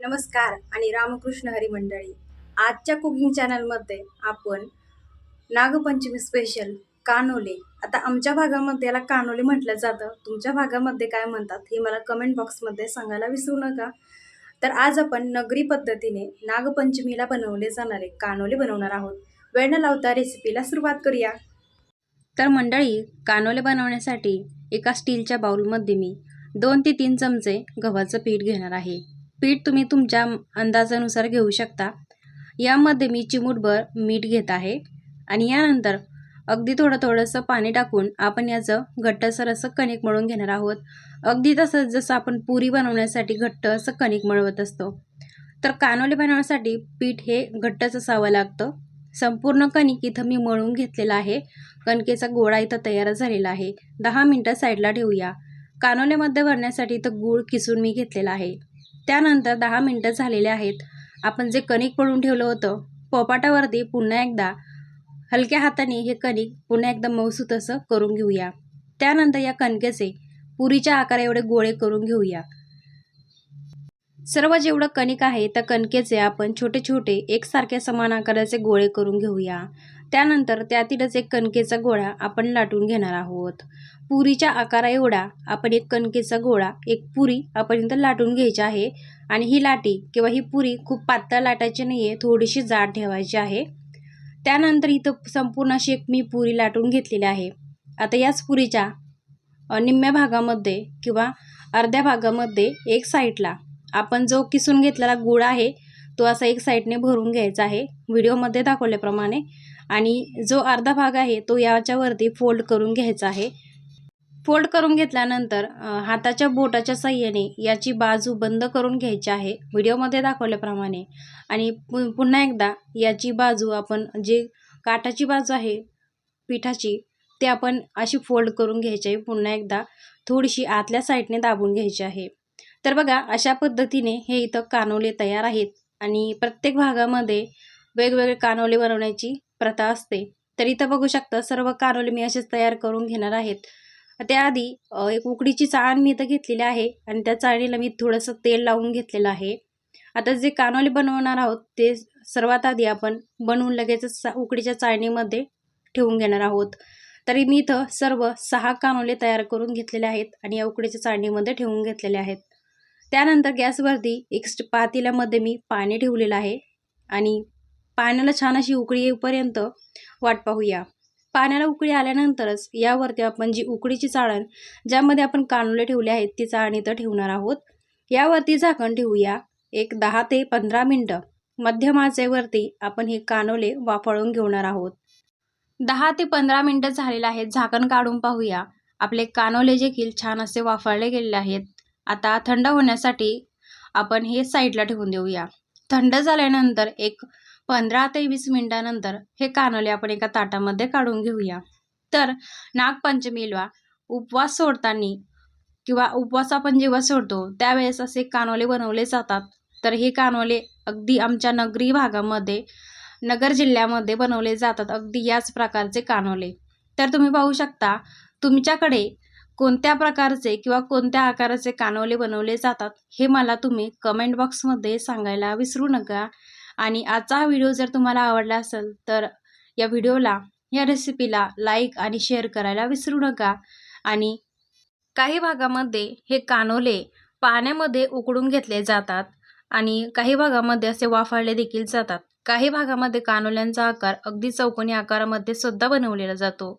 नमस्कार आणि रामकृष्ण हरी मंडळी. आजच्या कुकिंग चॅनलमध्ये आपण नागपंचमी स्पेशल कानोले. आता आमच्या भागामध्ये याला कानोले म्हटलं जातं. तुमच्या भागामध्ये काय म्हणतात हे मला कमेंट बॉक्समध्ये सांगायला विसरू नका. तर आज आपण नगरी पद्धतीने नागपंचमीला बनवले जाणारे कानोले बनवणार आहोत. वेळ न लावता रेसिपीला सुरुवात करूया. तर मंडळी कानोले बनवण्यासाठी एका स्टीलच्या बाउलमध्ये मी दोन ते तीन चमचे गव्हाचं पीठ घेणार आहे. पीठ तुम्ही तुमच्या अंदाजानुसार घेऊ शकता. यामध्ये मी चिमूटभर मीठ घेत आहे आणि यानंतर अगदी थोडं थोडंसं पाणी टाकून आपण याचं घट्टसर असं कणिक मळून घेणार आहोत. अगदी तसंच जसं आपण पुरी बनवण्यासाठी घट्ट असं कणिक मळवत असतो. तर कानोले बनवण्यासाठी पीठ हे घट्टच असावं लागतं. संपूर्ण कणिक इथं मी मळून घेतलेला आहे. कणकेचा गोळा इथं तयार झालेला आहे. दहा मिनटं साईडला ठेवूया. कानोलेमध्ये भरण्यासाठी इथं गूळ किसून मी घेतलेला आहे. त्यानंतर दहा मिनटं झालेले आहेत. आपण जे कणिक पडून ठेवलं होतं पोपाटावरती पुन्हा एकदा हलक्या हाताने हे कणिक पुन्हा एकदा मऊसूत असं करून घेऊया. त्यानंतर या कणकेचे पुरीच्या आकारा एवढे गोळे करून घेऊया. सर्व जेवढं कणिक आहे त्या कणकेचे आपण छोटे छोटे एकसारख्या समान आकाराचे गोळे करून घेऊया. त्यानंतर त्यातीलच एक कणकेचा गोळा आपण लाटून घेणार आहोत. पुरीच्या आकारा एवढा आपण एक कणकेचा गोळा एक पुरी आपण इथं लाटून घ्यायची आहे. आणि ही लाटी किंवा ही पुरी खूप पातळ लाटायची नाही आहे थोडीशी जाड ठेवायची आहे. त्यानंतर इथं संपूर्ण अशी एक मी पुरी लाटून घेतलेली आहे. आता याच पुरीच्या निम्म्या भागामध्ये किंवा अर्ध्या भागामध्ये एक साईडला आपण जो किसून घेतलेला गुळ आहे तो असा एक साईडने भरून घ्यायचा आहे. व्हिडिओमध्ये दाखवल्याप्रमाणे आणि जो अर्धा भाग आहे तो याच्यावरती फोल्ड करून घ्यायचा आहे. फोल्ड करून घेतल्यानंतर हाताच्या बोटाच्या साह्याने याची बाजू बंद करून घ्यायची आहे व्हिडिओमध्ये दाखवल्याप्रमाणे. आणि पु पुन्हा एकदा याची बाजू आपण जे काठाची बाजू आहे पिठाची ते आपण अशी फोल्ड करून घ्यायची आहे. पुन्हा एकदा थोडीशी आतल्या साईडने दाबून घ्यायची आहे. तर बघा अशा पद्धतीने हे इथं कानोले तयार आहेत. आणि प्रत्येक भागामध्ये वेगवेगळे कानोले बनवण्याची प्रथा असते. तर इथं बघू शकता सर्व कानोले मी असेच तयार करून घेणार आहेत. त्याआधी एक उकडीची चाळण मी इथं घेतलेली आहे आणि त्या चाळणीला मी थोडंसं तेल लावून घेतलेलं आहे. आता जे कानोले बनवणार आहोत ते सर्वात आधी आपण बनवून लगेचच उकडीच्या चाळणीमध्ये ठेवून घेणार आहोत. तरी मी इथं सर्व सहा कानोले तयार करून घेतलेले आहेत आणि या उकडीच्या चाळणीमध्ये ठेवून घेतलेले आहेत. त्यानंतर गॅसवरती एक पातेल्यामध्ये मी पाणी ठेवलेलं आहे आणि पाण्याला छान अशी उकळी येईपर्यंत वाट पाहूया. पाण्याला उकळी आल्यानंतरच यावरती आपण जी उकडीची चाळण ज्यामध्ये आपण कानोले ठेवले आहेत ती चाळण इथं ठेवणार आहोत. यावरती झाकण ठेवूया. एक दहा ते पंधरा मिनटं. मध्यम आचेवरती आपण हे कानोले वाफळून घेणार आहोत. दहा ते पंधरा मिनटं झालेले आहेत. झाकण काढून पाहूया. आपले कानोले देखील छान असे वाफळले गेलेले आहेत. आता थंड होण्यासाठी आपण हे साईडला ठेवून देऊया. थंड झाल्यानंतर एक पंधरा ते वीस मिनिटानंतर हे कानोले आपण एका ताटामध्ये काढून घेऊया. तर नागपंचमीला उपवास सोडताना किंवा उपवास आपण जेव्हा सोडतो त्यावेळेस असे कानोले बनवले जातात. तर हे कानोले अगदी आमच्या नगरी भागामध्ये नगर जिल्ह्यामध्ये बनवले जातात. अगदी याच प्रकारचे कानोले. तर तुम्ही पाहू शकता तुमच्याकडे कोणत्या प्रकारचे किंवा कोणत्या आकाराचे कानोले बनवले जातात हे मला तुम्ही कमेंट बॉक्समध्ये सांगायला विसरू नका. आणि आजचा हा व्हिडिओ जर तुम्हाला आवडला असेल तर या व्हिडिओला या रेसिपीला लाईक आणि शेअर करायला विसरू नका. आणि काही भागामध्ये हे कानोले पाण्यामध्ये उकडून घेतले जातात आणि काही भागामध्ये असे वाफाळले देखील जातात. काही भागामध्ये कानोल्यांचा आकार अगदी चौकोनी आकारामध्ये सुद्धा बनवलेला जातो.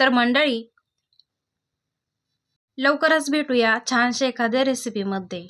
तर मंडळी लवकरच भेटूया छानशा एखाद्या रेसिपीमध्ये